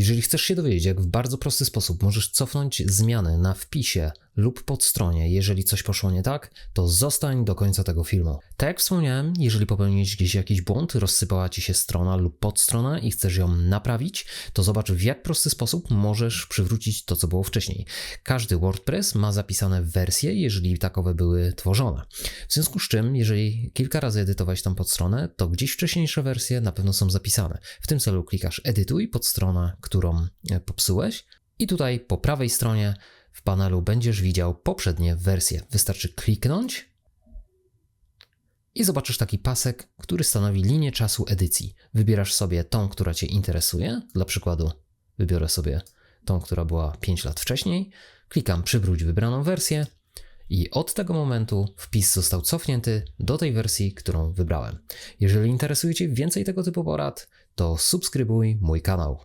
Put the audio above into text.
Jeżeli chcesz się dowiedzieć, jak w bardzo prosty sposób możesz cofnąć zmiany na wpisie lub podstronie, jeżeli coś poszło nie tak, to zostań do końca tego filmu. Tak jak wspomniałem, jeżeli popełniłeś gdzieś jakiś błąd, rozsypała ci się strona lub podstrona i chcesz ją naprawić, to zobacz w jak prosty sposób możesz przywrócić to, co było wcześniej. Każdy WordPress ma zapisane wersje, jeżeli takowe były tworzone. W związku z czym, jeżeli kilka razy edytowałeś tam podstronę, to gdzieś wcześniejsze wersje na pewno są zapisane. W tym celu klikasz edytuj podstronę, którą e, popsułeś i tutaj po prawej stronie w panelu będziesz widział poprzednie wersje. Wystarczy kliknąć i zobaczysz taki pasek, który stanowi linię czasu edycji. Wybierasz sobie tą, która Cię interesuje. Dla przykładu wybiorę sobie tą, która była 5 lat wcześniej. Klikam przywróć wybraną wersję i od tego momentu wpis został cofnięty do tej wersji, którą wybrałem. Jeżeli interesuje Cię więcej tego typu porad, to subskrybuj mój kanał.